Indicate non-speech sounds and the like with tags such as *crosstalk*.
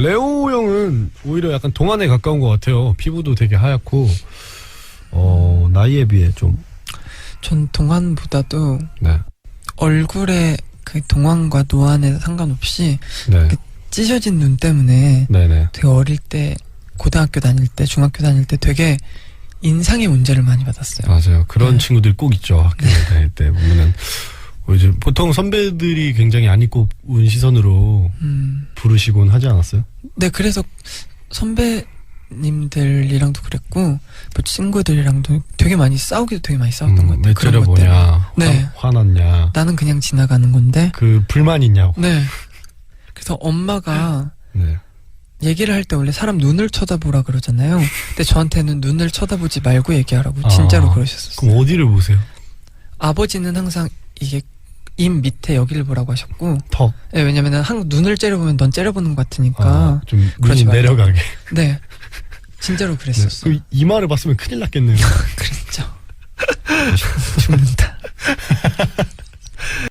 레오 형은 오히려 약간 동안에 가까운 것 같아요. 피부도 되게 하얗고, 어, 나이에 비해 좀, 전 동안보다도 네. 얼굴에 그 동안과 노안에 상관없이 네. 찢어진 눈 때문에 네네. 되게 어릴 때 고등학교 다닐 때 중학교 다닐 때 되게 인상의 문제를 많이 받았어요. 맞아요. 그런 네. 친구들 꼭 있죠. 학교 다닐 때 보면은. 뭐 이제 보통 선배들이 굉장히 안 입고 온 시선으로 음, 부르시곤 하지 않았어요? 네 그래서 선배님들이랑도 그랬고 뭐 친구들이랑도 되게 많이 싸우기도 되게 많이 싸웠던 것 음, 같아요. 왜 그런 것 때문에. 째려보냐, 네. 화, 화났냐, 나는 그냥 지나가는 건데. 그 불만 있냐고. 네. 그래서 엄마가 네. 얘기를 할 때 원래 사람 눈을 쳐다보라 그러잖아요. 근데 저한테는 눈을 쳐다보지 말고 얘기하라고 진짜로 아, 그러셨었어요. 그럼 어디를 보세요? 아버지는 항상 이게 입 밑에 여기를 보라고 하셨고, 턱. 네, 왜냐면은 한 눈을 째려보면 넌 째려보는 것 같으니까. 아, 좀 눈이 그러지 말고. 내려가게. 네. 진짜로 네. 그랬었어요. 그 이마를 봤으면 큰일 났겠네요. *laughs* 그랬죠. 죽는다. *laughs*